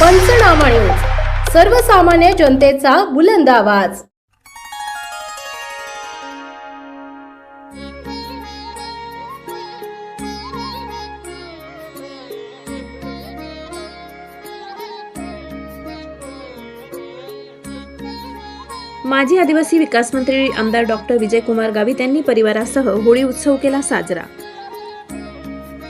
पंचनामा न्यूज. सर्वसामान्य जनतेचा बुलंद आवाज. माजी आदिवासी विकास मंत्री आमदार डॉक्टर विजयकुमार गावित यांनी परिवारासह होळी उत्सव केला साजरा.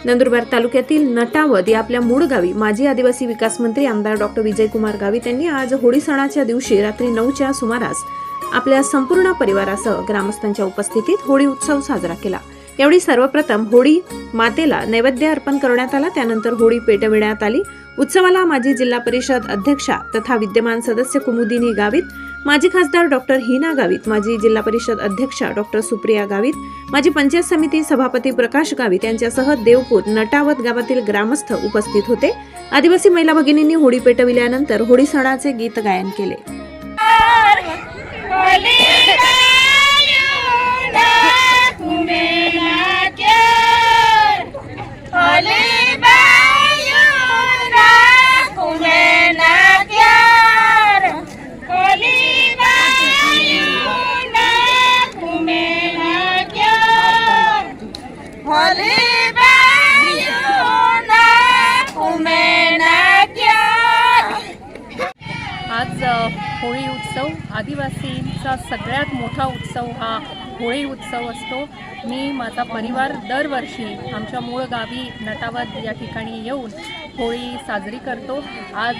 नंदुरबार तालुक्यातील नटावद या आपल्या मूळ गावी माजी आदिवासी विकास मंत्री आमदार डॉक्टर विजयकुमार गावित यांनी आज होळी सणाच्या दिवशी रात्री नऊच्या सुमारास आपल्या संपूर्ण परिवारासह ग्रामस्थांच्या उपस्थितीत होळी उत्सव साजरा केला. यावेळी सर्वप्रथम होळी मातेला नैवेद्य अर्पण करण्यात आला. त्यानंतर होळी पेटविण्यात आली. उत्सवाला माजी जिल्हा परिषद अध्यक्षा तथा विद्यमान सदस्य कुमुदिनी गावित माजी खासदार डॉक्टर हिना गावित माजी जिल्हा परिषद अध्यक्षा डॉक्टर सुप्रिया गावित माजी पंचायत समिती सभापती प्रकाश गावित यांच्यासह देवपूर नटावत गावातील ग्रामस्थ उपस्थित होते. आदिवासी महिला भगिनींनी होळी पेटविल्यानंतर होळी सणाचे गीत गायन केले. आज अ, होळी उत्सव आदिवासींचा सगळ्यात मोठा उत्सव हा होळी उत्सव असतो. मी माझा परिवार दरवर्षी आमच्या मूळ गावी नटावद या ठिकाणी येऊन होळी साजरी करतो. आज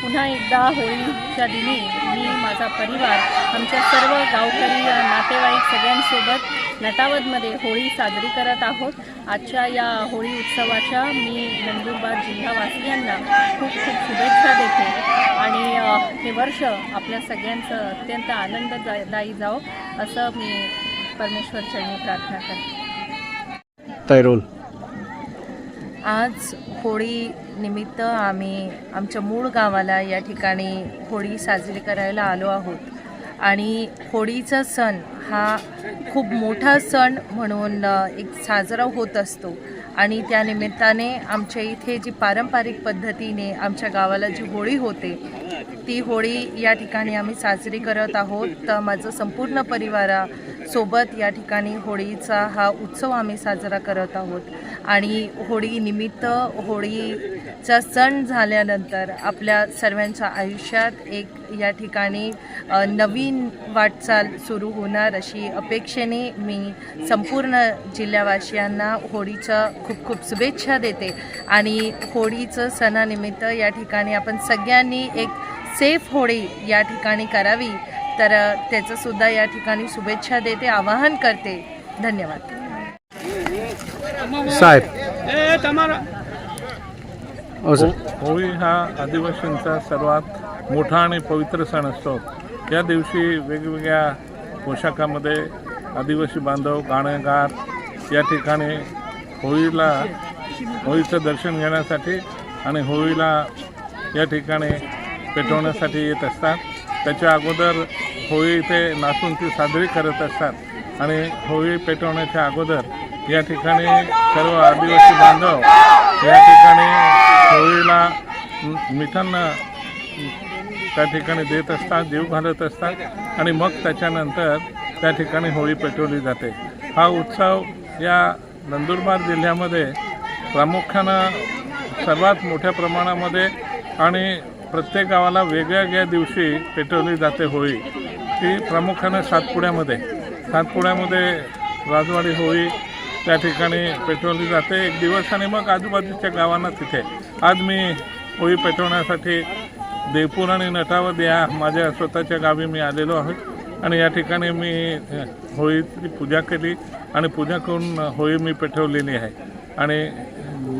पुन्हा एकदा होळीच्या दिनी मी माझा परिवार आमच्या सर्व गावकरी नातेवाईक सगळ्यांसोबत नटावतमध्ये होळी साजरी करत आहोत. आजच्या या होळी उत्सवाच्या मी नंदुरबार जिल्हावासियांना खूप खूप शुभेच्छा देते. आणि हे वर्ष आपल्या सगळ्यांचं अत्यंत आनंददायी जावं असं मी परमेश्वर चरणी प्रार्थना करते. तैरोल. आज होळी निमित्त आम्ही आमच्या मूळ गावाला या ठिकाणी होळी साजरी करायला आलो आहोत. आणि होळीचा सण हा खूप मोठा सण म्हणून एक साजरा होत असतो. आणि त्या निमित्ताने आमच्या इथे जी पारंपरिक पद्धतीने आमच्या गावाला जी होळी होते ती होळी या ठिकाणी आम्ही साजरी करत आहोत. तर माझं संपूर्ण सोबत या ठिकाणी होळीचा हा उत्सव आम्ही साजरा करत आहोत. आणि होळी निमित्त होळीचा सण झाल्यानंतर आपल्या सर्वांच्या आयुष्यात एक या ठिकाणी नवीन वाटचाल सुरू होणार अशी अपेक्षेने मी संपूर्ण जिल्ह्यावासियांना होळीच्या खूप खूप शुभेच्छा देते. आणि होळीचं सणानिमित्त या ठिकाणी आपण सगळ्यांनी एक सेफ होळी या ठिकाणी करावी. तर त्याचंसुद्धा या ठिकाणी शुभेच्छा देते आवाहन करते. धन्यवाद. साहेब. हो होळी हा आदिवासींचा सर्वात मोठा आणि पवित्र सण असतो. या दिवशी वेगवेगळ्या पोशाखामध्ये आदिवासी बांधव गाणेगार या ठिकाणी होळीला होळीचं दर्शन घेण्यासाठी आणि होळीला या ठिकाणी पेटवण्यासाठी येत असतात. त्याच्या अगोदर होळी इथे नाचून ती साजरी करत असतात. आणि होळी पेटवण्याच्या अगोदर या ठिकाणी सर्व आदिवासी बांधव या ठिकाणी होळीला म- मिठांना त्या ठिकाणी देत असतात जीव घालत असतात. आणि मग त्याच्यानंतर त्या ठिकाणी होळी पेटवली जाते. हा उत्सव या नंदुरबार जिल्ह्यामध्ये प्रामुख्यानं सर्वात मोठ्या प्रमाणामध्ये आणि प्रत्येक गावाला वेगळ्या वेगळ्या दिवशी पेटवली जाते होळी. ती प्रामुख्यानं सातपुड्यामध्ये. सातपुड्यामध्ये राजवाडी होळी त्या ठिकाणी पेटवली जाते. एक दिवस आणि मग आजूबाजूच्या गावांना तिथे. आज मी होळी पेटवण्यासाठी देवपूर आणि नटावद या माझ्या स्वतःच्या गावी मी आलेलो आहे. आणि या ठिकाणी मी होळीची पूजा केली आणि पूजा करून होळी मी पेटवलेली आहे. आणि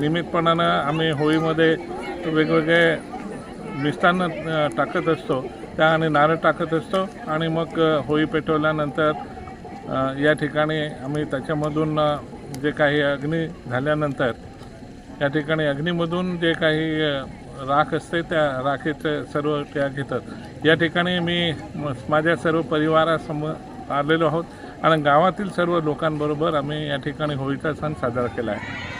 निमित्तपणानं आम्ही होळीमध्ये वेगवेगळे मिष्टान्न टाकत असतो. त्या आणि नारळ टाकत असतो आणि मग होळी पेटवल्यानंतर या ठिकाणी आम्ही त्याच्यामधून जे काही अग्नी झाल्यानंतर या ठिकाणी अग्नीमधून जे काही राख असते त्या राखेचं सर्व त्या घेतात. या ठिकाणी मी म- माझ्या सर्व परिवारासमोर आलेलो आहोत. आणि गावातील सर्व लोकांबरोबर आम्ही या ठिकाणी होळीचा सण साजरा केला आहे.